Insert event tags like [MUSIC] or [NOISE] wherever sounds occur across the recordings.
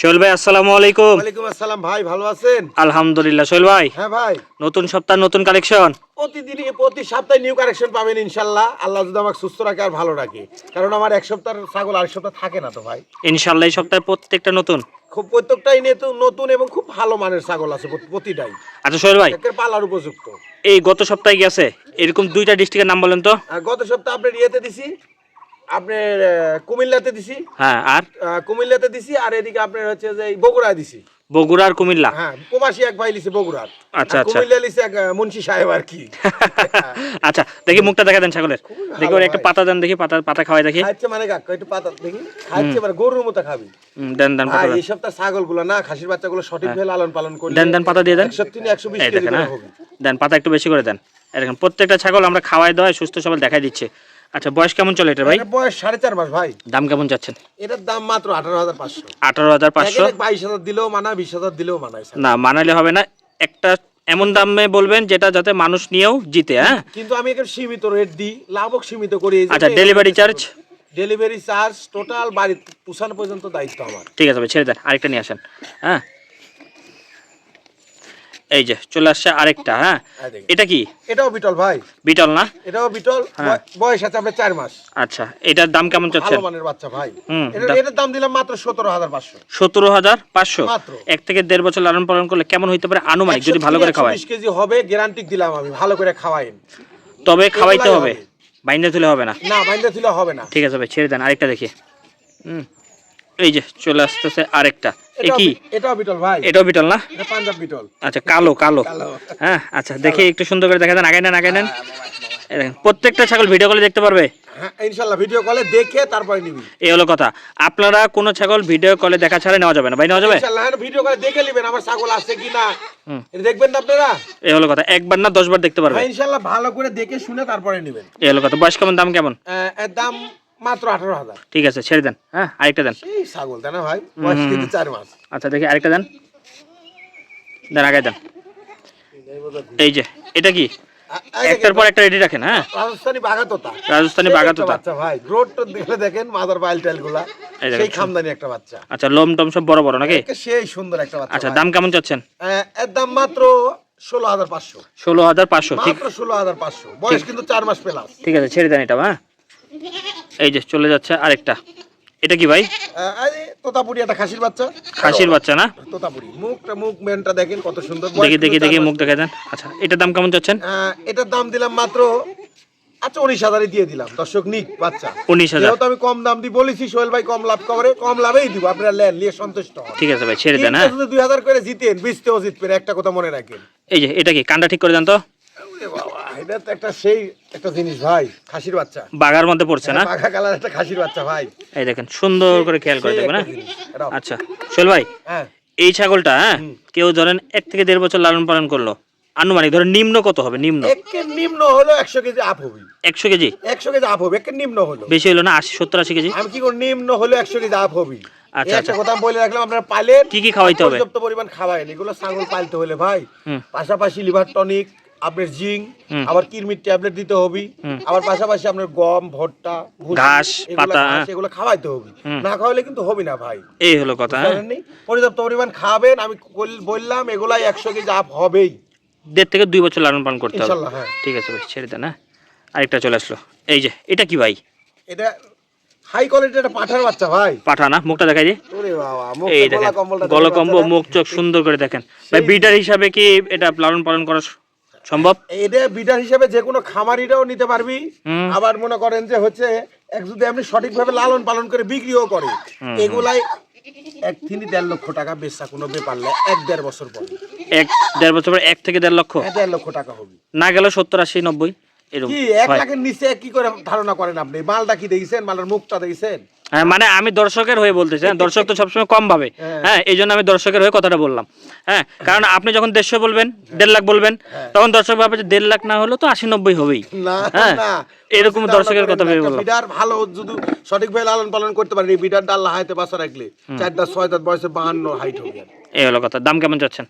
সোহেল ভাই আসসালামু আলাইকুম। ওয়ালাইকুম আসসালাম ভাই ভালো আছেন? আলহামদুলিল্লাহ সোহেল ভাই। হ্যাঁ ভাই। নতুন সপ্তাহ নতুন কালেকশন? প্রতিদিনই প্রতি সপ্তাহে নিউ কালেকশন পাবেন ইনশাল্লাহ। আল্লাহ যদি আমাকে সুস্থ রাখে আর ভালো রাখে। কারণ আমার এক সপ্তাহের ছাগল আরেক সপ্তাহ থাকে না তো ভাই। ইনশাল্লাহ এই সপ্তাহে প্রত্যেকটা নতুন? খুব প্রত্যেকটাই নতুন এবং খুব ভালো মানের ছাগল আছে প্রতিটাই। আচ্ছা সোহেল ভাই। পালার উপযুক্ত। এই গত সপ্তাহে গেছে এরকম দুইটা ডিস্ট্রিক্টের নাম বলেন তো। গত সপ্তাহে আপনার ইয়েতে দিছি আপনার কুমিল্লাতে দিছি। হ্যাঁ আর? কুমিল্লাতে দিছি আর এদিকে আপনার হচ্ছে যে এই বগুড়ায় দিছি। বগুড়া আর কুমিল্লা? হ্যাঁ প্রবাসী এক ভাই লিছে বগুড়ার। আচ্ছা, আচ্ছা। কুমিল্লা লিছে এক মুন্সি সাহেব আর কি। [LAUGHS] আচ্ছা দেখি মুখটা দেখা দেন ছাগলের। দেখি ওর একটা পাতা দেন দেখি পাতা পাতা খাওয়াই দেখি। মানে কাকা একটু পাতা দেখি। খাচ্ছে মানে গরুর মতো খাবি। দেন দেন পাতা এই সপ্তাহ ছাগলগুলো না খাসির বাচ্চাগুলো সঠিক ভাবে লালন পালন করলে দেন দেন পাতা দিয়ে দেন। একশো তিন একশো বিশ এই কেজি দেখেন করে হ্যাঁ। হবে। দেন পাতা একটু বেশি করে দেন। দেখেন প্রত্যেকটা ছাগল আমরা খাওয়াই দেওয়াই সুস্থ সবল দেখাই দিচ্ছে। আচ্ছা বয়স কেমন চলে এটা ভাই? বয়স সাড়ে চার মাস ভাই। দাম কেমন যাচ্ছেন এটার দাম মাত্র আঠারো হাজার পাঁচশো। আঠারো হাজার পাঁচশো? বাইশ হাজার দিলেও মানায় বিশ হাজার দিলেও মানায় না মানালে হবে না। একটা এমন দামে বলবেন যেটা যাতে মানুষ নিয়েও জিতে হ্যাঁ? কিন্তু আমি এখানে সীমিত রেট দিই লাভক সীমিত করি আচ্ছা delivery charge delivery charge total বাড়ি পুষানো পর্যন্ত দায়িত্ব আমার। ঠিক আছে ভাই ছেড়ে দেন। আরেকটা নিয়ে আসেন হ্যাঁ? এই যে চলে আসছে আরেকটা হ্যাঁ? এটা কি? এটাও বিটল ভাই। বিটল না? এটাও বিটল হ্যাঁ। বয়স আছে আপনার চার মাস। আচ্ছা এটার দাম কেমন ভালো মানের বাচ্চা ভাই। এটার দাম দিলাম মাত্র সতেরো হাজার পাঁচশো। সতেরো হাজার পাঁচশো? মাত্র। এক থেকে দেড় বছর লালন পালন করলে কেমন হইতে পারে? আনুমানিক যদি ভালো করে খাওয়ায় বিশ কেজি হবে গ্যারান্টি দিলাম আমি ভালো করে খাওয়াইন। তবে খাওয়াইতে হবে। বাইন্দে তুলে হবে না। না বাইন্দা দিলে হবে না। ঠিক আছে ভাই ছেড়ে দেন আরেকটা দেখি। হুম। এই যে চলে আসতেছে আরেকটা। কি বি- এটাও বিটল ভাই। এটাও বিটল না? পাঞ্জাব বিটল। আচ্ছা কালো কালো। কালো। হ্যাঁ আচ্ছা দেখি একটু সুন্দর করে দেখা দেন আগাই নেন আগাই নেন। প্রত্যেকটা ছাগল ভিডিও কলে দেখতে পারবে? হ্যাঁ ইনশাল্লাহ ভিডিও কলে দেখে তারপরে নিবি। এই হলো কথা। আপনারা কোনো ছাগল ভিডিও কলে দেখা ছাড়া নেওয়া যাবে না। ভাই নেওয়া যাবে? হ্যাঁ ভিডিও কলে দেখে নেবেন আমার ছাগল আছে কি না। দেখবেন না আপনারা? এই হলো কথা। একবার না দশবার দেখতে পারবে। হ্যাঁ ইনশাল্লাহ ভালো করে দেখে শুনে তারপরে নেবেন। এই হলো কথা। বয়স কেমন দাম কেমন? দাম মাত্র আঠারো হাজার। ঠিক আছে ছেড়ে দেন। হ্যাঁ। আরেকটা দেন। এই ছাগল তাই না ভাই বয়স কিন্তু চার মাস। আচ্ছা দেখি আরেকটা দেন। দেন আগে দেন। এই যে এটা কি? একটার পর একটা রেডি রাখেন হ্যাঁ? রাজস্থানি বাগাতোতা রাজস্থানি বাগাতোতা বাচ্চা ভাই রোড দেখলে দেখেন মাদার বাইল টাইলগুলা সেই খামদানি একটা বাচ্চা। আচ্ছা লোম টম সব বড় বড় নাকি? সেই সুন্দর একটা বাচ্চা আচ্ছা দাম কেমন চাচ্ছেন? আহ, এর দাম মাত্র ষোলো হাজার পাঁচশো। ষোলো হাজার পাঁচশো ঠিক। মাত্র ষোলো হাজার পাঁচশো। বয়স কিন্তু চার মাস পেলাম ঠিক আছে ছেড়ে দেন এটা হ্যাঁ? এই যে চলে যাচ্ছে আরেকটা। এটা কি ভাই? তোতাপুরি একটা খাসির বাচ্চা। খাসির বাচ্চা না? তোতাপুরি। মুখটা মুখ মেনটা দেখেন কত সুন্দর। দেখি দেখি দেখি মুখ দেখা দেন। আচ্ছা এটার দাম কেমন চাচ্ছেন? এটার দাম দিলাম মাত্র আচ্ছা উনিশ হাজারে দিয়ে দিলাম। দর্শক নিক বাচ্চা। উনিশ হাজার। যেহেতু আমি কম দাম দিয়ে বলেছি সোহেল ভাই কম লাভ করে কম লাভেই দিব। আপনারা লেন নিয়ে সন্তুষ্ট ঠিক আছে ভাই ছেড়ে দেন হ্যাঁ। দুই হাজার করে জিতেন বিশতেও জিতবেন একটা কথা মনে রাখেন। এই যে এটা কি কান্ডা ঠিক করে দেন তো? এটা তো একটা সেই একটা জিনিস ভাই খাসির বাচ্চা। বাগার মধ্যে পড়ছে না? পাখা কালার একটা খাসির বাচ্চা ভাই। এই দেখেন সুন্দর করে খেয়াল করে দেখবেন একটা হ্যাঁ। আচ্ছা সোহেল ভাই হ্যাঁ। এই ছাগলটা হ্যাঁ? কেউ ধরেন এক থেকে দেড় বছর লালন পালন করল। আনুমানিক ধরেন নিম্ন কত হবে নিম্ন? নিম্ন হলো একশো কেজি আপ হবে। একশো কেজি? একশো কেজি আপ হবে একের নিম্ন হলো। বেশি হলো না আশি সত্তর আশি কেজি? আমি কি করি নিম্ন হলো একশো কেজি আপ হবে। আচ্ছা, আচ্ছা। কথা বলে রাখলাম আপনারা পাইলেন কি কি খাওয়াইতে হবে? পর্যাপ্ত পরিমাণ খাওয়াইন এগুলো ছাগল পালতে হলে ভাই পাশাপাশি লিভার টনিক আপনার হুম। আবার কিরমির ট্যাবলেট দিতে হবে আবার পাশাপাশি আপনার গম ভুট্টা ঘাস, পাতা, হ্যাঁ। এগুলো খাওয়াইতে হবে। না খাওয়াইলে কিন্তু হবে না ভাই। এই হলো কথা হ্যাঁ। পর্যাপ্ত পরিমাণ খাবেন আমি বললাম এগুলাই একশো কেজি আপ হবেই। দেড় থেকে দুই বছর লালন পালন করতে হবে। হ্যাঁ। ঠিক আছে ভাই ছেড়ে দেন হ্যাঁ। আরেকটা চলে আসলো। এই যে এটা কি ভাই? এটা হাই কোয়ালিটির একটা পাঠার বাচ্চা ভাই। পাঠা না মুখটা দেখাই যে ওরে বাবা মুখ এই দেখেন গলকম্ব মুখ চোখ সুন্দর করে দেখেন। ভাই ব্রিডার হিসাবে কি এটা লালন পালন করা সম্ভব? এটা বিডার হিসেবে যে কোনো খামারিরাও নিতে পারবি। আবার মনে করেন যে হচ্ছে এক যদি আপনি সঠিকভাবে লালন পালন করে বিক্রিও করে এগুলাই এক থেকে দেড় লক্ষ টাকা বেচা কোনো ব্যাপার না এক দেড় বছর পর। এক দেড় বছর পর এক থেকে দেড় লক্ষ? দেড় লক্ষ টাকা হবে। না গেল সত্তর আশি নব্বই? এরকম কি এক লাখের নিচে কি করে ধারণা করেন আপনি? মালটা কি দেখছেন মালটার মুখটা দেখছেন হ্যাঁ মানে আমি দর্শকের হয়ে বলতেছি হ্যাঁ দর্শক তো সবসময় কম ভাবে। হ্যাঁ। হ্যাঁ এই জন্য আমি দর্শকের হয়ে কথাটা বললাম। হ্যাঁ কারণ আপনি যখন দেড়শো বলবেন দেড় লাখ বলবেন তখন দর্শক ভাবে যে দেড় লাখ না হলেও তো আশি নব্বই হবেই হ্যাঁ এরকম দর্শকের কথা ভেবে বললাম বিডার ভালো যদি সঠিকভাবে লালন পালন করতে পারেন এই বিডার ডাল হাইতে বাসা রাখলে চার দাঁত ছয় দাঁত বয়সে বাহান্ন হাইট হবে। এই হলো কথা। দাম কেমন চাচ্ছেন?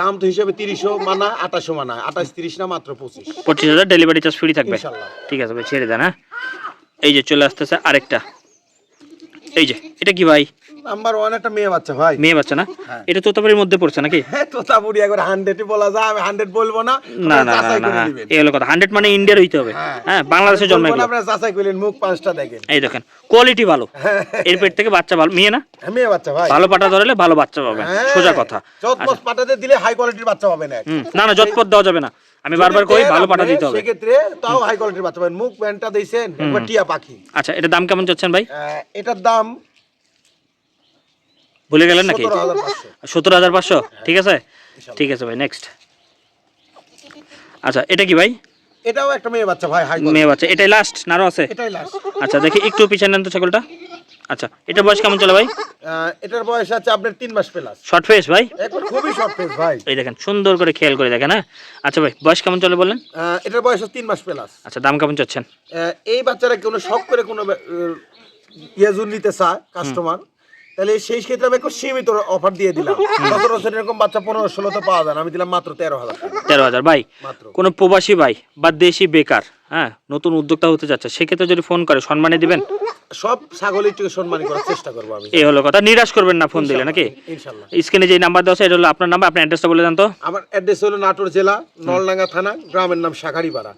দাম তো হিসেবে তিরিশও মানা আঠাশো মানা আঠাশ তিরিশ না মাত্র পঁচিশ। পঁচিশ হাজার ডেলিভারি চার্জ ফ্রি থাকবে। ঠিক আছে ভাই ছেড়ে দেন হ্যাঁ? এই যে চলে আসতেছে আরেকটা। এই যে এটা কি ভাই? নাম্বার ওয়ান একটা মেয়ে বাচ্চা ভাই। মেয়ে বাচ্চা না? হ্যাঁ। এটা তোতাপুরির মধ্যে পড়ছে নাকি? [LAUGHS] হ্যাঁ তোতাপুরি একবার বলা যায় আমি হান্ড্রেড বলব না। না না হ্যাঁ। এই হলো কথা। হান্ড্রেড মানে ইন্ডিয়ার হইতে হবে। হ্যাঁ। হ্যাঁ বাংলাদেশে জন্ম এগুলো। আপনারা যাচাই করলেন মুখ পাঁচটা দেখেন। এই দেখেন কোয়ালিটি ভালো। [LAUGHS] হ্যাঁ। এর পেট থেকে বাচ্চা ভালো। মেয়ে না? হ্যাঁ, মেয়ে বাচ্চা ভাই। ভালো পাটা ধরালে ভালো বাচ্চা পাবেন। হ্যাঁ। সোজা কথা। চটমচ পাটাতে দিলে হাই কোয়ালিটির বাচ্চা পাবেন হুম, না না জটপট দেওয়া যাবে না। আমি বারবার কই ভালো পাটা দিতে হবে। সেক্ষেত্রে তাও হাই কোয়ালিটির বাচ্চা পাবেন। মুখ প্যান্টটা দিয়েছেন একবার টিয়া পাখি। আচ্ছা এটা দাম কেমন চাচ্ছেন ভাই? এটার দাম ভুলে গেলেন নাকি? সতেরো হাজার পাঁচশো। সত্তর হাজার পাঁচশো? ঠিক আছে? ঠিক আছে ভাই নেক্সট আচ্ছা এটা কি ভাই? এটাও একটা মেয়ে বাচ্চা ভাই হাই মেয়ে বাচ্চা। এটাই লাস্ট নারও আছে? এটাই লাস্ট আচ্ছা দেখি একটু পিছনে নেন তো ছাগলটা। আচ্ছা এটা বয়স কেমন চলে ভাই? এটার বয়স আছে আপনার তিন মাস প্লাস। শর্ট ফেস ভাই? খুবই শর্ট ফেস ভাই। এই দেখেন সুন্দর করে খেয়াল করে দেখেন হ্যাঁ? আচ্ছা ভাই বয়স কেমন চলে বললেন? এটার বয়স হচ্ছে তিন মাস প্লাস। আচ্ছা দাম কেমন চাচ্ছেন? এই বাচ্চারা কোনো শখ করে কোনো আহ, নিতে চায় কাস্টমার তাহলে সেই ক্ষেত্রে আমি একটু সীমিত অফার দিয়ে দিলাম। সচরাচর এরকম বাচ্চা পনেরো ষোলো তো পাওয়া যায় আমি দিলাম মাত্র তেরো হাজার। তেরো হাজার। ভাই কোনো প্রবাসী ভাই বা দেশি বেকার হ্যাঁ নতুন উদ্যোক্তা হতে যাচ্ছে সেক্ষেত্রে যদি ফোন করে সম্মানে দিবেন? সব ছাগলের থেকে সম্মানী করার চেষ্টা করব আমি। এই হলো কথা। নিরাশ করবেন না ফোন দিলে নাকি? স্ক্রিনে যে নাম্বার দেওয়া আছে এটা হলো আপনার নাম্বার। আপনার অ্যাড্রেসটা বলে দেন তো। আমার অ্যাড্রেস হলো নাটোর জেলা নলডাঙ্গা থানা গ্রামের নাম শাখারিপাড়া।